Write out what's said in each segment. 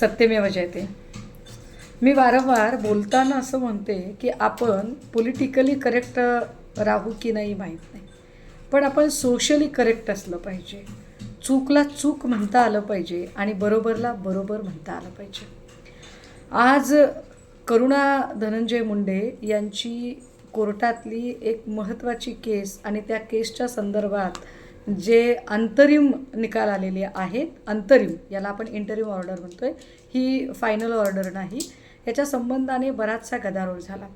सत्यमेव जयते. मी वारंवार बोलताना असं म्हणते की आपण पॉलिटिकली करेक्ट राहू की नाही माहीत नाही. पण आपण सोशली करेक्ट असलं पाहिजे. चूकला चूक म्हणता आलं पाहिजे आणि बरोबरला बरोबर म्हणता आलं पाहिजे. आज करुणा धनंजय मुंडे यांची कोर्टातली एक महत्त्वाची केस आणि त्या केसच्या संदर्भात जे अंतरिम निकाल आलेले आहेत अंतरिम याला आपण इंटरिम ऑर्डर म्हणतो आहे ही फायनल ऑर्डर नाही. याच्या संबंधाने बराचसा गदारोळ झाला.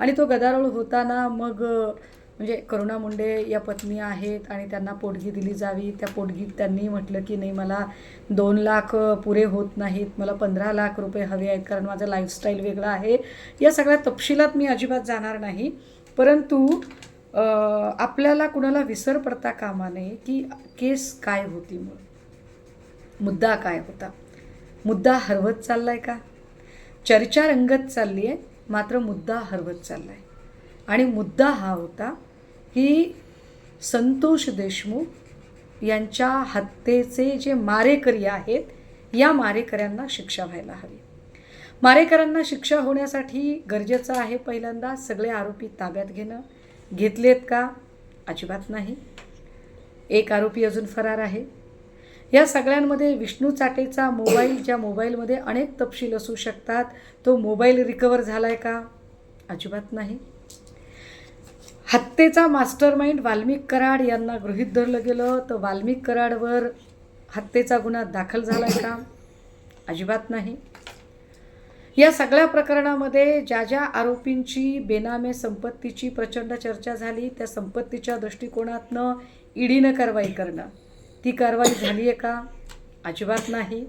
आणि तो गदारोळ होताना मग म्हणजे करुणा मुंडे या पत्नी आहेत आणि त्यांना पोटगी दिली जावी. त्या पोटगीत त्यांनी म्हटलं की नाही मला दोन लाख पुरे होत नाहीत. मला पंधरा लाख रुपये हवे आहेत कारण माझं लाईफस्टाईल वेगळा आहे. या सगळ्या तपशिलात मी अजिबात जाणार नाही. परंतु आपल्याला कुणाला विसर पडता कामा नये की केस काय होती मग? मुद्दा काय होता? मुद्दा हरवत चाललाय का? चर्चा रंगत चालली आहे मात्र मुद्दा हरवत चालला आहे आणि मुद्दा हा होता की संतोष देशमुख यांच्या हत्येचे जे मारेकरी आहेत या मारेकऱ्यांना शिक्षा व्हायला हवी. मारेकऱ्यांना शिक्षा होण्यासाठी गरजेचं आहे पहिल्यांदा सगळे आरोपी ताब्यात घेणं घेतलेत का? अजिबात नाही. एक आरोपी अजून फरार आहे. या सगळ्यांमध्ये विष्णू चाटेचा मोबाईल ज्या मोबाईलमध्ये अनेक तपशील असू शकतात तो मोबाईल रिकवर झाला आहे का? अजिबात नाही. हत्येचा मास्टर माइंड वाल्मिक कराड यांना गृहीत धरलं गेलं तर वाल्मिक कराडवर हत्येचा गुन्हा दाखल झाला आहे का? अजिबात नाही. या सगळ्या प्रकरणामध्ये ज्या ज्या आरोपींची बेनामे संपत्तीची प्रचंड चर्चा झाली त्या संपत्तीच्या दृष्टिकोनातनं ईडीनं कारवाई करणं. ती कारवाई झाली आहे का? अजिबात नाही.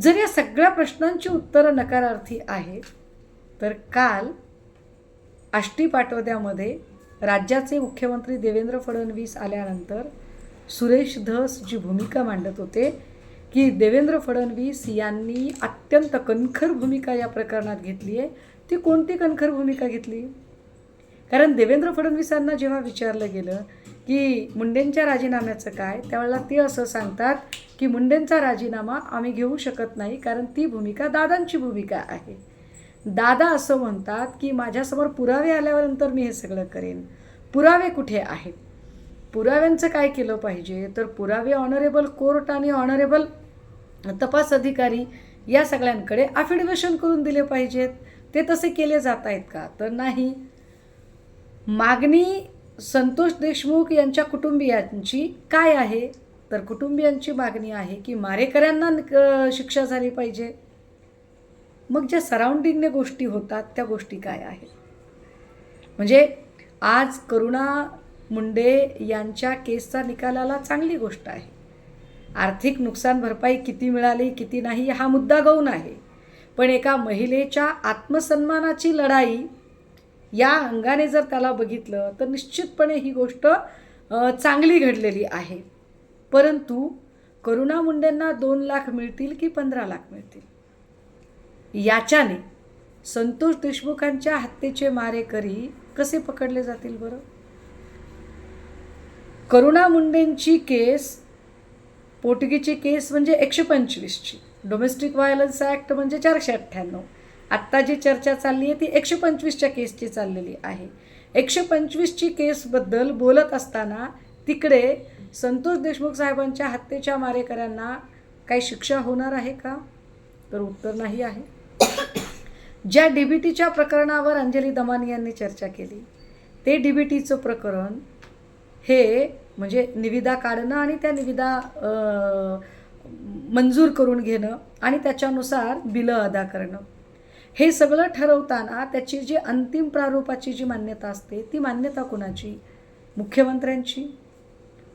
जर या सगळ्या प्रश्नांची उत्तरं नकारार्थी आहेत तर काल आष्टी पाटोद्यामध्ये राज्याचे मुख्यमंत्री देवेंद्र फडणवीस आल्यानंतर सुरेश धस जी भूमिका मांडत होते की देवेंद्र फडणवीस यांनी अत्यंत कणखर भूमिका या प्रकरणात घेतली आहे. ती कोणती कणखर भूमिका घेतली? कारण देवेंद्र फडणवीसांना जेव्हा विचारलं गेलं की मुंडेंच्या राजीनाम्याचं काय त्यावेळेला ते असं सांगतात की मुंडेंचा राजीनामा आम्ही घेऊ शकत नाही कारण ती भूमिका दादांची भूमिका आहे. दादा असं म्हणतात की माझ्यासमोर पुरावे आल्यानंतर मी हे सगळं करेन. पुरावे कुठे आहेत? पुराव्यांचं काय केलं पाहिजे? तर पुरावे ऑनरेबल कोर्ट आणि ऑनरेबल तपास अधिकारी या सगळ्यांकडे अफिडेविशन करून दिले पाहिजेत. ते तसे केले जात आहेत का? तर नाही. मागणी संतोष देशमुख यांच्या कुटुंबियांची काय आहे? तर कुटुंबियांची मागणी आहे की मारेकऱ्यांना शिक्षा झाली पाहिजे. मग ज्या सराउंडिंगने गोष्टी होतात त्या गोष्टी काय आहेत? म्हणजे आज करुणा मुंडे यांच्या केसचा निकालाला चांगली गोष्ट आहे. आर्थिक नुकसान भरपाई किती मिळाली किती नाही हा मुद्दा गौण आहे. पण एका महिलेच्या आत्मसन्मानाची लढाई या अंगाने जर त्याला बघितलं तर निश्चितपणे ही गोष्ट चांगली घडलेली आहे. परंतु करुणा मुंडेंना दोन लाख मिळतील की पंधरा लाख मिळतील? याच्याने संतोष देशमुखांच्या हत्येचे मारेकरी कसे पकडले जातील बरं? करुणा मुंडेंची केस पोटगीची केस म्हणजे एकशे पंचवीसची. डोमेस्टिक व्हायलन्स ॲक्ट म्हणजे चारशे अठ्ठ्याण्णव. आत्ता जी चर्चा चालली आहे ती एकशे पंचवीसच्या केसची चाललेली आहे. एकशे पंचवीसची केसबद्दल बोलत असताना तिकडे संतोष देशमुख साहेबांच्या हत्येच्या मारेकऱ्यांना काही शिक्षा होणार आहे का? तर उत्तर नाही आहे. ज्या डी बी टीच्या प्रकरणावर अंजली दमानी यांनी चर्चा केली ते डी बी टीचं प्रकरण हे म्हणजे निविदा काढणं आणि त्या निविदा मंजूर करून घेणं आणि त्याच्यानुसार बिलं अदा करणं. हे सगळं ठरवताना त्याची जी अंतिम प्रारूपाची जी मान्यता असते ती मान्यता कोणाची? मुख्यमंत्र्यांची.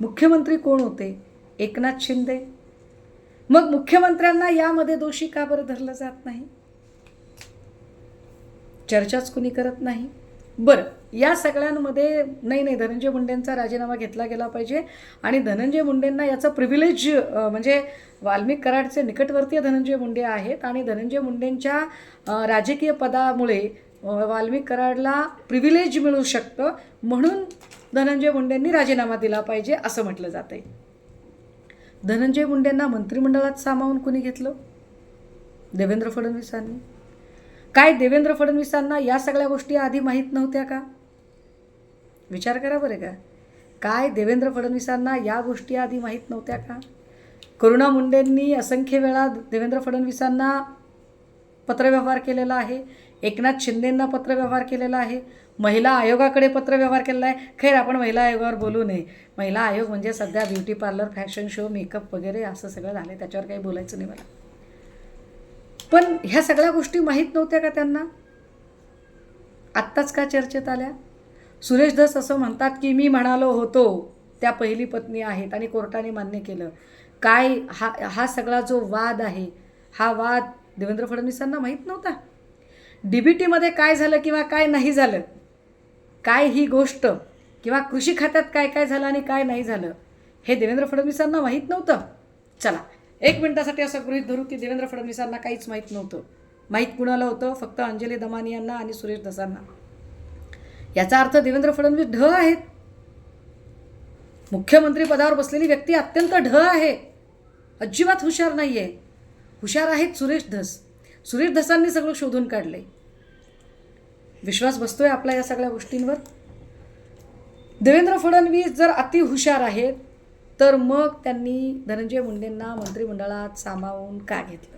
मुख्यमंत्री कोण होते? एकनाथ शिंदे. मग मुख्यमंत्र्यांना यामध्ये दोषी का बरं धरलं जात नाही? चर्चाच कुणी करत नाही? बरं. या सगळ्यांमध्ये नाही नाही. धनंजय मुंडेंचा राजीनामा घेतला गेला पाहिजे. आणि धनंजय मुंडेंना याचं प्रिव्हिलेज म्हणजे वाल्मिक कराडचे निकटवर्तीय धनंजय मुंडे आहेत. आणि धनंजय मुंडेंच्या राजकीय पदामुळे वाल्मिक कराडला प्रिव्हिलेज मिळू शकतं. म्हणून धनंजय मुंडेंनी राजीनामा दिला पाहिजे असं म्हटलं जातं आहे धनंजय मुंडेंना मंत्रिमंडळात सामावून कुणी घेतलं? देवेंद्र फडणवीसांनी. काय देवेंद्र फडणवीसांना या सगळ्या गोष्टी आधी माहीत नव्हत्या का? विचार करा बरे का. काय देवेंद्र फडणवीसांना या गोष्टी आधी माहीत नव्हत्या का? करुणा मुंडेंनी असंख्य वेळा देवेंद्र फडणवीसांना पत्रव्यवहार केलेला आहे. एकनाथ शिंदेंना पत्रव्यवहार केलेला आहे. महिला आयोगाकडे पत्रव्यवहार केलेला आहे. खैर आपण महिला आयोगावर बोलू नये. महिला आयोग म्हणजे सध्या beauty parlour fashion show makeup वगैरे असं सगळं झालं त्याच्यावर काही बोलायचं नाही मला. पण ह्या सगळ्या गोष्टी माहीत नव्हत्या का त्यांना? आत्ताच का चर्चेत आल्या? सुरेश धस असं म्हणतात की मी म्हणालो होतो त्या पहिली पत्नी आहेत आणि कोर्टाने मान्य केलं. काय हा हा सगळा जो वाद आहे हा वाद देवेंद्र फडणवीसांना माहीत नव्हता? डी बी टीमध्ये काय झालं किंवा काय नाही झालं? काय ही गोष्ट किंवा कृषी खात्यात काय काय झालं आणि काय नाही झालं हे देवेंद्र फडणवीसांना माहीत नव्हतं? चला एक मिनिटासाठी असं गृहीत धरू की देवेंद्र फडणवीसांना काहीच माहीत नव्हतं. माहीत कुणाला होतं? फक्त अंजली दमानी यांना आणि सुरेश दसांना. याचा अर्थ देवेंद्र फडणवीस ढ आहेत. मुख्यमंत्री पदावर बसलेली व्यक्ती अत्यंत ढ आहे. अजिबात हुशार नाही आहे हुशार आहेत सुरेश धस. सुरेश धसांनी सगळं शोधून काढलंय. विश्वास बसतोय आपला या सगळ्या गोष्टींवर? देवेंद्र फडणवीस जर अतिहुशार आहेत तर मग त्यांनी धनंजय मुंडेंना मंत्रिमंडळात सामावून का घेतलं?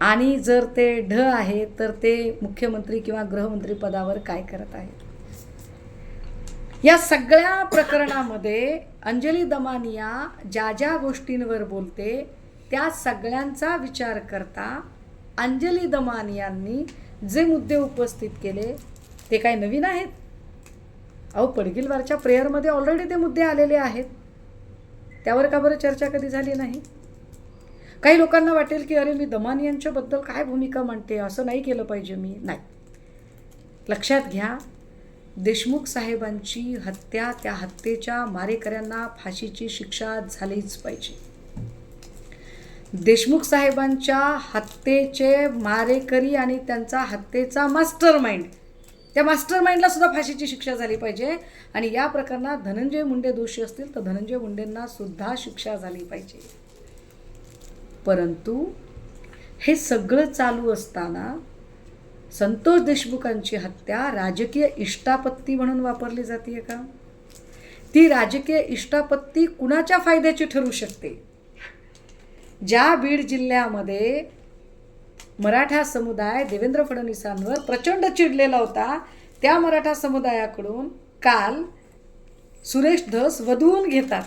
आणि जर ते ढ आहे तर ते मुख्यमंत्री किंवा गृहमंत्री पदावर काय करत आहेत? या सगळ्या प्रकरणामध्ये अंजली दमानिया ज्या ज्या गोष्टींवर बोलते त्या सगळ्यांचा विचार करता अंजली दमानियांनी जे मुद्दे उपस्थित केले ते काय नवीन आहेत? अहो पडगिलवारच्या प्रेयरमध्ये ऑलरेडी ते मुद्दे आलेले आहेत. त्यावर का बरं चर्चा कधी झाली नाही? काही लोकांना वाटेल की अरे मी दमान यांच्याबद्दल काय भूमिका मांडते? असं नाही केलं पाहिजे मी. नाही. लक्षात घ्या देशमुख साहेबांची हत्या त्या हत्येच्या मारेकऱ्यांना फाशीची शिक्षा झालीच पाहिजे. देशमुख साहेबांच्या हत्येचे मारेकरी आणि त्यांचा हत्येचा मास्टर माइंड त्या मास्टर माइंडला सुद्धा फाशीची शिक्षा झाली पाहिजे आणि या प्रकरणात धनंजय मुंडे दोषी असतील तर धनंजय मुंडेंना सुद्धा शिक्षा झाली पाहिजे. परंतु हे सगळं चालू असताना संतोष देशमुखांची हत्या राजकीय इष्टापत्ती म्हणून वापरली जाते का? ती राजकीय इष्टापत्ती कुणाच्या फायद्याची ठरू शकते? ज्या बीड जिल्ह्यामध्ये मराठा समुदाय देवेंद्र फडणवीसांवर प्रचंड चिडलेला होता त्या मराठा समुदायाकडून काल सुरेश धस वधवून घेतात.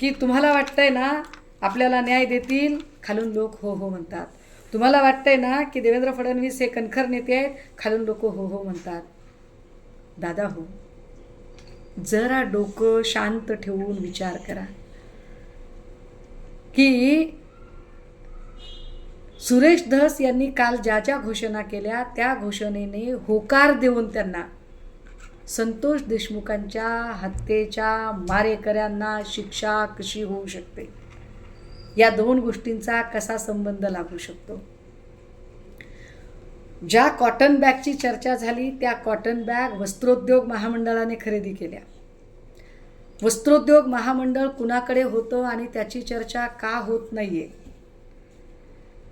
की तुम्हाला वाटतंय ना आपल्याला न्याय देतील खालून लोक हो हो म्हणतात. तुम्हाला वाटतंय ना की देवेंद्र फडणवीस हे कणखर नेते आहेत खालून लोक हो हो म्हणतात? दादा हो. जरा डोकं शांत ठेवून विचार करा. की सुरेश धस यांनी काल ज्या ज्या घोषणा केल्या त्या घोषणेने होकार देऊन त्यांना संतोष देशमुखांच्या हत्येच्या मारेकऱ्यांना शिक्षा कशी होऊ शकते? या दोन गोष्टींचा कसा संबंध लागू शकतो? ज्या कॉटन बॅगची चर्चा झाली त्या कॉटन बॅग वस्त्रोद्योग महामंडळाने खरेदी केल्या. वस्त्रोद्योग महामंडळ कुणाकडे होतं आणि त्याची चर्चा का होत नाही आहे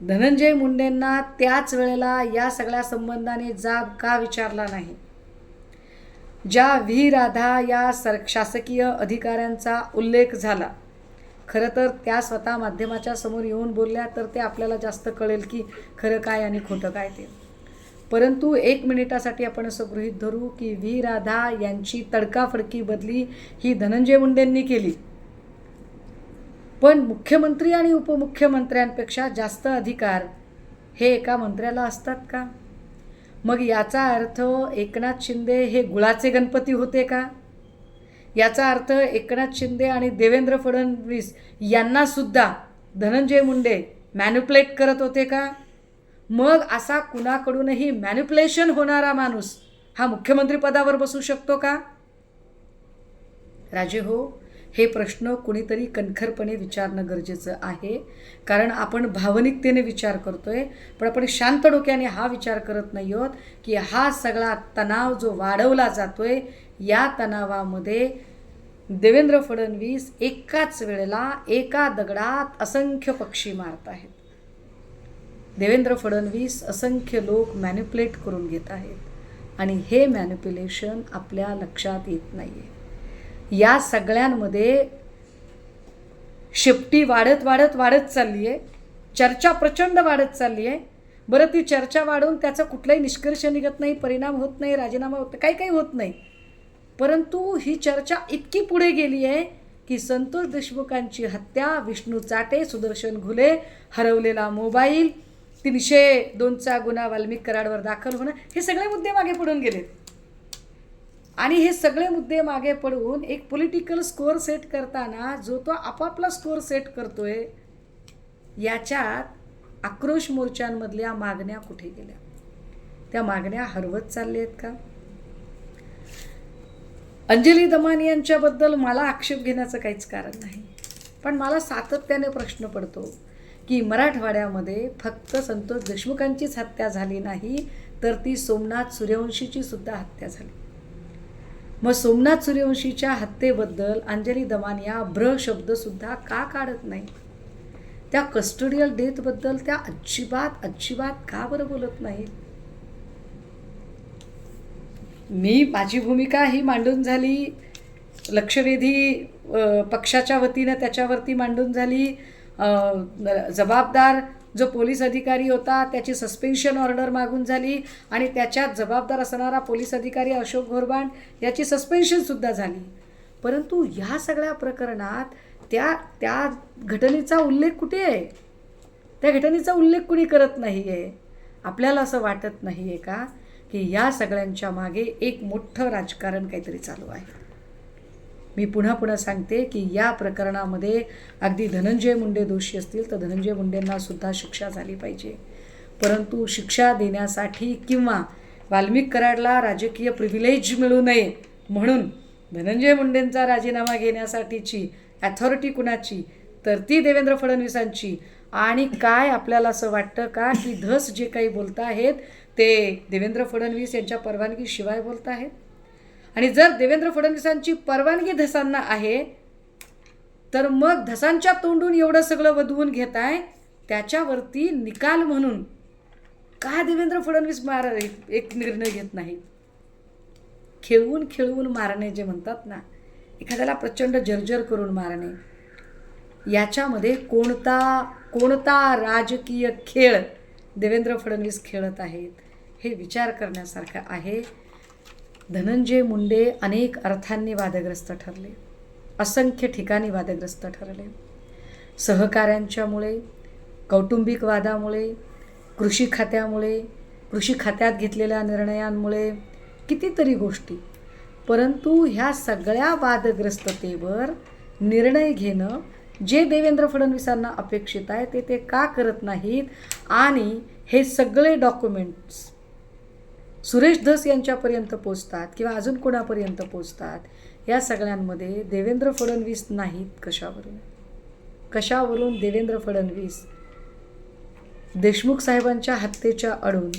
धनंजय मुंडेंना त्याच वेळेला या सगळ्या संबंधाने जाब का विचारला नाही? ज्या व्ही. राधा या सर शासकीय अधिकाऱ्यांचा उल्लेख झाला. खरं तर त्या स्वतः माध्यमाच्या समोर येऊन बोलल्या तर ते आपल्याला जास्त कळेल की खरं काय आणि खोटं काय ते. परंतु एक मिनिटासाठी आपण असं गृहीत धरू की व्ही. राधा यांची तडकाफडकी बदली ही धनंजय मुंडेंनी केली. पण मुख्यमंत्री आणि उपमुख्यमंत्र्यांपेक्षा जास्त अधिकार हे एका मंत्र्याला असतात का? मग याचा अर्थ एकनाथ शिंदे हे गुळाचे गणपती होते का? याचा अर्थ एकनाथ शिंदे आणि देवेंद्र फडणवीस यांनासुद्धा धनंजय मुंडे मॅन्युप्लेट करत होते का? मग असा कुणाकडूनही मॅन्युप्लेशन होणारा माणूस हा मुख्यमंत्रीपदावर बसू शकतो का? राजे हो हे प्रश्न कुणीतरी कणखरपणे विचारणं गरजेचं आहे कारण आपण भावनिकतेने विचार करतोय पण आपण शांत डोक्याने हा विचार करत नाही आहोत की हा सगळा तणाव जो वाढवला जातोय या तणावामध्ये देवेंद्र फडणवीस एकाच वेळेला एका दगडात असंख्य पक्षी मारत आहेत. देवेंद्र फडणवीस असंख्य लोक मॅन्युप्युलेट करून घेत आहेत. आणि हे मॅन्युप्युलेशन आपल्या लक्षात येत नाही आहे या सगळ्यांमध्ये शेपटी वाढत वाढत वाढत चालली आहे चर्चा प्रचंड वाढत चालली आहे बरं ती चर्चा वाढून त्याचा कुठलाही निष्कर्ष निघत नाही परिणाम होत नाही राजीनामा होत काही काही होत नाही. परंतु ही चर्चा इतकी पुढे गेली आहे की संतोष देशमुखांची हत्या विष्णू चाटे सुदर्शन घुले हरवलेला मोबाईल तीनशे दोनचा गुन्हा वाल्मिक कराडवर दाखल होणं हे सगळे मुद्दे मागे पडून गेलेत. आणि हे सगळे मुद्दे मागे पडून एक पॉलिटिकल स्कोअर सेट करताना जो तो आपापला स्कोअर सेट करतोय याच्यात आक्रोश मोर्चांमधल्या मागण्या कुठे गेल्या? त्या मागण्या हरवत चालल्या आहेत का? अंजली दमान यांच्याबद्दल मला आक्षेप घेण्याचं काहीच कारण नाही. पण मला सातत्याने प्रश्न पडतो की मराठवाड्यामध्ये फक्त संतोष देशमुखांचीच हत्या झाली नाही तर ती सोमनाथ सूर्यवंशीची सुद्धा हत्या झाली. मग सोमनाथ सूर्यवंशीच्या हत्येबद्दल अंजली दमानिया ब्र शब्दसुद्धा का काढत नाही? त्या कस्टोडियल डेथबद्दल त्या अजिबात अजिबात का बरं बोलत नाहीत? मी माझी भूमिका ही मांडून झाली लक्षवेधी पक्षाच्या वतीनं त्याच्यावरती मांडून झाली. जबाबदार जो पोलीस अधिकारी होता त्याची सस्पेन्शन ऑर्डर मागून झाली आणि त्याच्यात जबाबदार असणारा पोलीस अधिकारी अशोक घोरबाण याची सस्पेन्शनसुद्धा झाली. परंतु ह्या सगळ्या प्रकरणात त्या त्या घटनेचा उल्लेख कुठे आहे? त्या घटनेचा उल्लेख कुणी करत नाही आहे आपल्याला असं वाटत नाही आहे का? की या सगळ्यांच्या मागे एक मोठं राजकारण काहीतरी चालू आहे. मी पुन्हा पुन्हा सांगते की या प्रकरणामध्ये अगदी धनंजय मुंडे दोषी असतील तर धनंजय मुंडेंना सुद्धा शिक्षा झाली पाहिजे. परंतु शिक्षा देण्यासाठी किंवा वाल्मिक कराडला राजकीय प्रिव्हिलेज मिळू नये म्हणून धनंजय मुंडेंचा राजीनामा घेण्यासाठीची ॲथॉरिटी कुणाची? तर ती देवेंद्र फडणवीसांची. आणि काय आपल्याला असं वाटतं का की धस जे काही बोलत आहेत ते देवेंद्र फडणवीस यांच्या परवानगीशिवाय बोलत आहेत. आणि जर देवेंद्र फडणवीसांची परवानगी धसांना आहे तर मग धसांच्या तोंडून एवढं सगळं वधवून घेत आहे त्याच्यावरती निकाल म्हणून का देवेंद्र फडणवीस मार एक निर्णय घेत नाही? खेळवून खेळवून मारणे जे म्हणतात ना एखाद्याला प्रचंड जर्जर करून मारणे याच्यामध्ये कोणता कोणता राजकीय खेळ देवेंद्र फडणवीस खेळत आहेत? हे विचार करण्यासारखं आहे. धनंजय मुंडे अनेक अर्थांनी वादग्रस्त ठरले. असंख्य ठिकाणी वादग्रस्त ठरले. सहकाऱ्यांच्यामुळे कौटुंबिक वादामुळे कृषी खात्यामुळे कृषी खात्यात घेतलेल्या निर्णयांमुळे कितीतरी गोष्टी. परंतु ह्या सगळ्या वादग्रस्ततेवर निर्णय घेणं जे देवेंद्र फडणवीसांना अपेक्षित आहे ते ते का करत नाहीत? आणि हे सगळे डॉक्युमेंट्स सुरेश धस यांच्यापर्यंत पोचतात किंवा अजून कोणापर्यंत पोचतात या सगळ्यांमध्ये देवेंद्र फडणवीस नाहीत कशावरून? कशावरून देवेंद्र फडणवीस देशमुख साहेबांच्या हत्येच्या अडून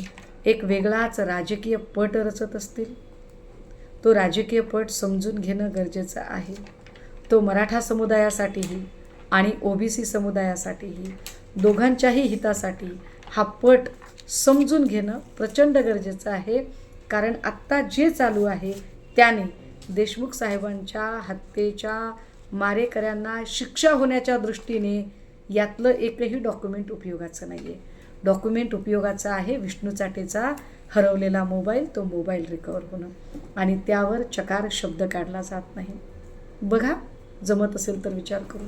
एक वेगळाच राजकीय पट रचत असतील? तो राजकीय पट समजून घेणं गरजेचं आहे. तो मराठा समुदायासाठीही आणि ओबीसी समुदायासाठीही दोघांच्याही हितासाठी हा पट समजून घेणं प्रचंड गरजेचं आहे. कारण आत्ता जे चालू आहे त्याने देशमुख साहेबांच्या हत्येच्या मारेकऱ्यांना शिक्षा होण्याच्या दृष्टीने यातलं एकही डॉक्युमेंट उपयोगाचं नाही आहे डॉक्युमेंट उपयोगाचा आहे विष्णू चाटेचा हरवलेला मोबाईल तो मोबाईल रिकवर होणं. आणि त्यावर चकार शब्द काढला जात नाही. बघा जमत असेल तर विचार करू